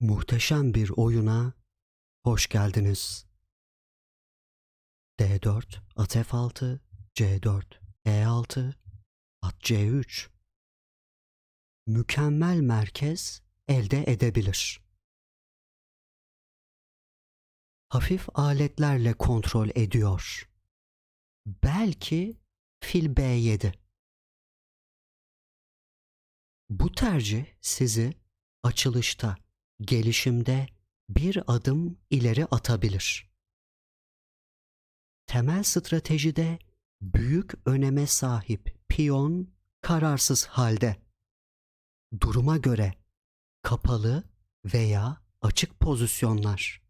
Muhteşem bir oyuna hoş geldiniz. D4, at F6, C4, E6, at C3. Mükemmel merkez elde edebilir. Hafif aletlerle kontrol ediyor. Belki fil B7. Bu tercih sizi açılışta, gelişimde bir adım ileri atabilir. Temel stratejide büyük öneme sahip piyon kararsız halde. Duruma göre kapalı veya açık pozisyonlar.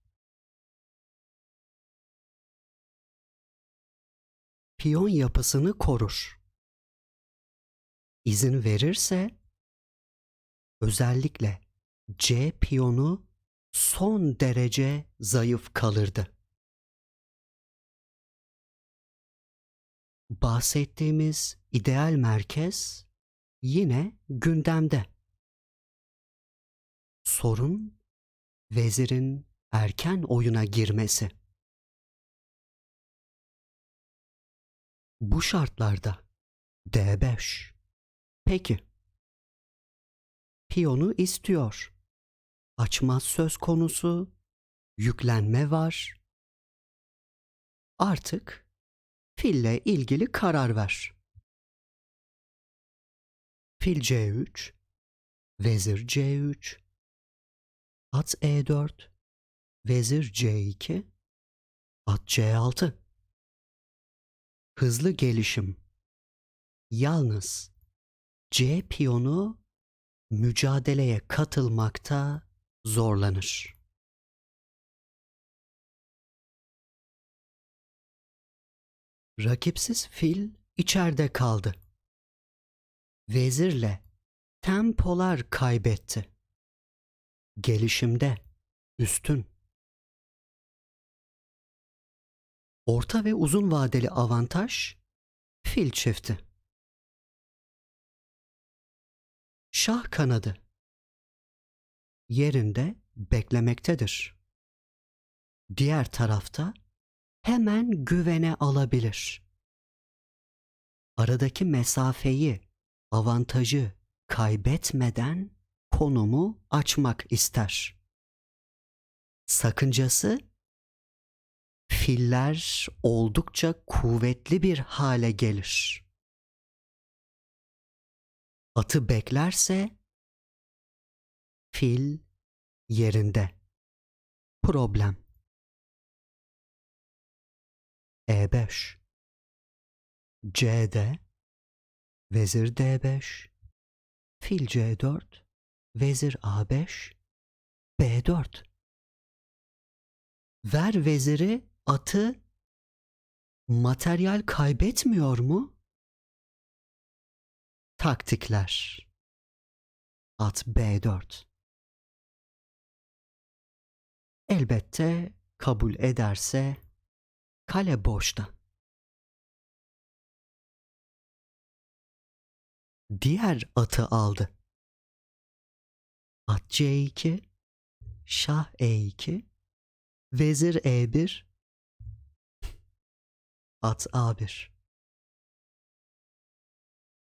Piyon yapısını korur. İzin verirse özellikle C piyonu son derece zayıf kalırdı. Bahsettiğimiz ideal merkez yine gündemde. Sorun vezirin erken oyuna girmesi. Bu şartlarda D5. Peki. Piyonu istiyor. Açmaz söz konusu. Yüklenme var. Artık fille ilgili karar ver. Fil C3, vezir C3, at E4, vezir C2, at C6. Hızlı gelişim. Yalnız C piyonu mücadeleye katılmakta zorlanır. Rakipsiz fil içeride kaldı. Vezirle tempolar kaybetti. Gelişimde üstün. Orta ve uzun vadeli avantaj fil çifti. Şah kanadı yerinde beklemektedir. Diğer tarafta hemen güvene alabilir. Aradaki mesafeyi, avantajı kaybetmeden konumu açmak ister. Sakıncası filler oldukça kuvvetli bir hale gelir. Atı beklerse fil yerinde. Problem. E5 C'de Vezir D5 Fil C4 Vezir A5 B4 Ver veziri atı materyal kaybetmiyor mu? Taktikler. At B4 Elbette kabul ederse kale boşta. Diğer atı aldı. At C2, şah E2, vezir E1, at A1.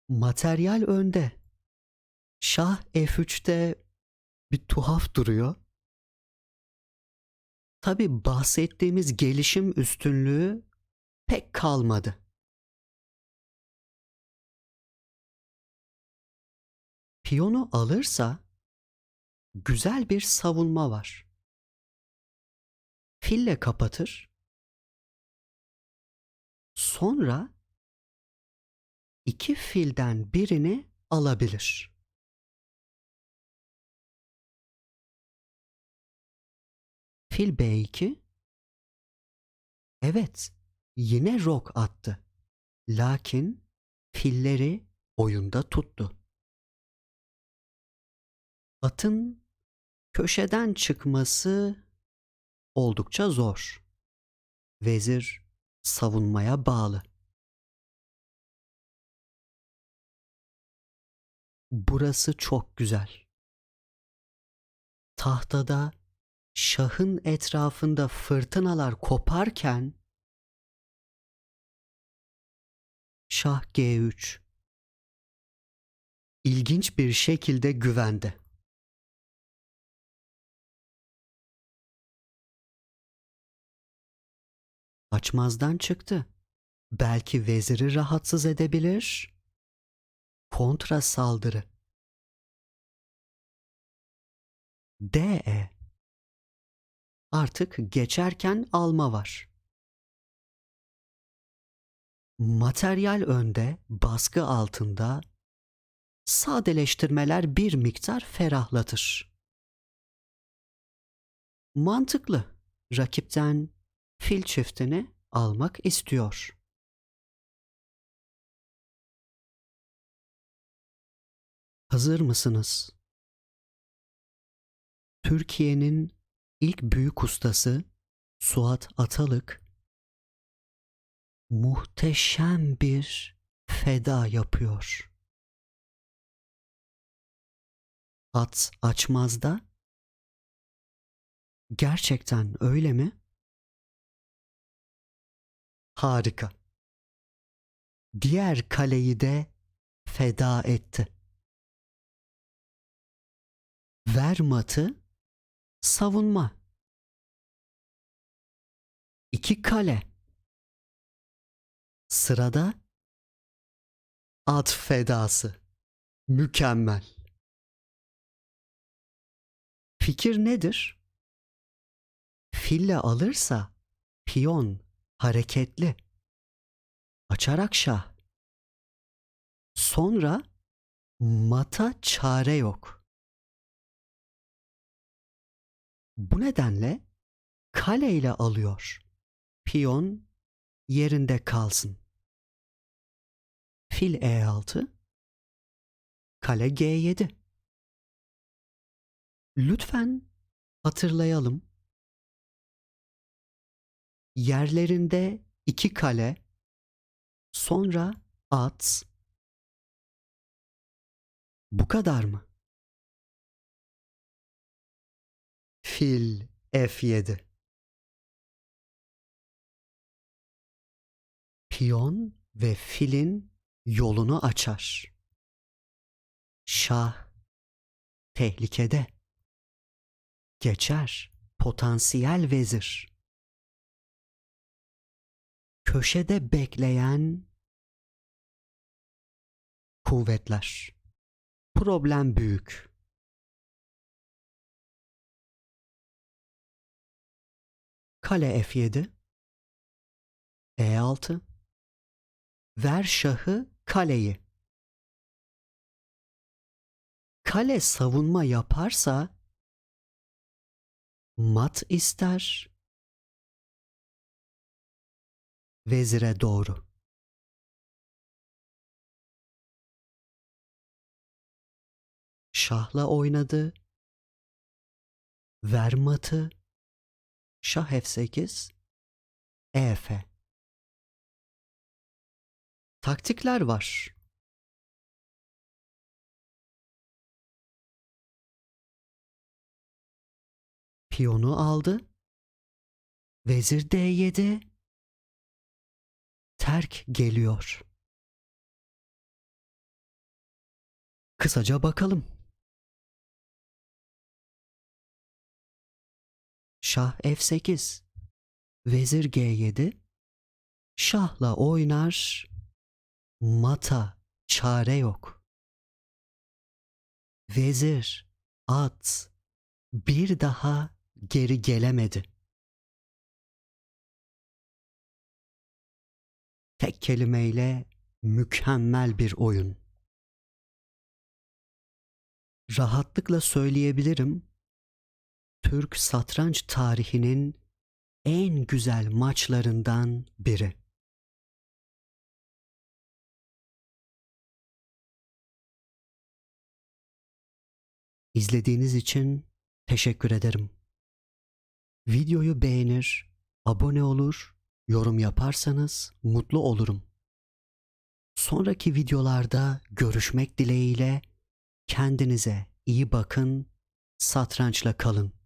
Materyal önde. Şah F3'te bir tuhaf duruyor. Tabi bahsettiğimiz gelişim üstünlüğü pek kalmadı. Piyonu alırsa güzel bir savunma var. Fille kapatır. Sonra iki filden birini alabilir. Fil B2 Evet, yine rok attı. Lakin filleri oyunda tuttu. Atın köşeden çıkması oldukça zor. Vezir savunmaya bağlı. Burası çok güzel. tahtada şahın etrafında fırtınalar koparken Şah G3 ilginç bir şekilde güvende. Açmazdan çıktı. Belki veziri rahatsız edebilir. Kontra saldırı. DE. Artık geçerken alma var. Materyal önde, baskı altında sadeleştirmeler bir miktar ferahlatır. Mantıklı. Rakipten fil çiftini almak istiyor. Hazır mısınız? Türkiye'nin ilk büyük ustası Suat Atalık muhteşem bir feda yapıyor. At açmazda? Gerçekten öyle mi? Harika. Diğer kaleyi de feda etti. Vermat'ı savunma. İki kale. Sırada at fedası. Mükemmel. Fikir nedir? Fille alırsa piyon hareketli. Açarak şah. Sonra mata çare yok. Bu nedenle kaleyle alıyor. Piyon yerinde kalsın. Fil E6, kale G7. Lütfen hatırlayalım. Yerlerinde iki kale, sonra at. Bu kadar mı? Fil F7. Piyon ve filin yolunu açar. Şah tehlikede. Geçer potansiyel vezir. Köşede bekleyen kuvvetler. Problem büyük. Kale F7 E6 Ver şahı kaleyi. Kale savunma yaparsa mat ister vezire doğru. Şahla oynadı. Ver matı. Şah F8. EF. Taktikler var. Piyonu aldı. Vezir D7. Terk geliyor. Kısaca bakalım. Şah F8. Vezir G7. Şahla oynar. Mata çare yok. Vezir, at bir daha geri gelemedi. Tek kelimeyle mükemmel bir oyun. Rahatlıkla söyleyebilirim. Türk satranç tarihinin en güzel maçlarından biri. İzlediğiniz için teşekkür ederim. Videoyu beğenir, abone olur, yorum yaparsanız mutlu olurum. Sonraki videolarda görüşmek dileğiyle kendinize iyi bakın, satrançla kalın.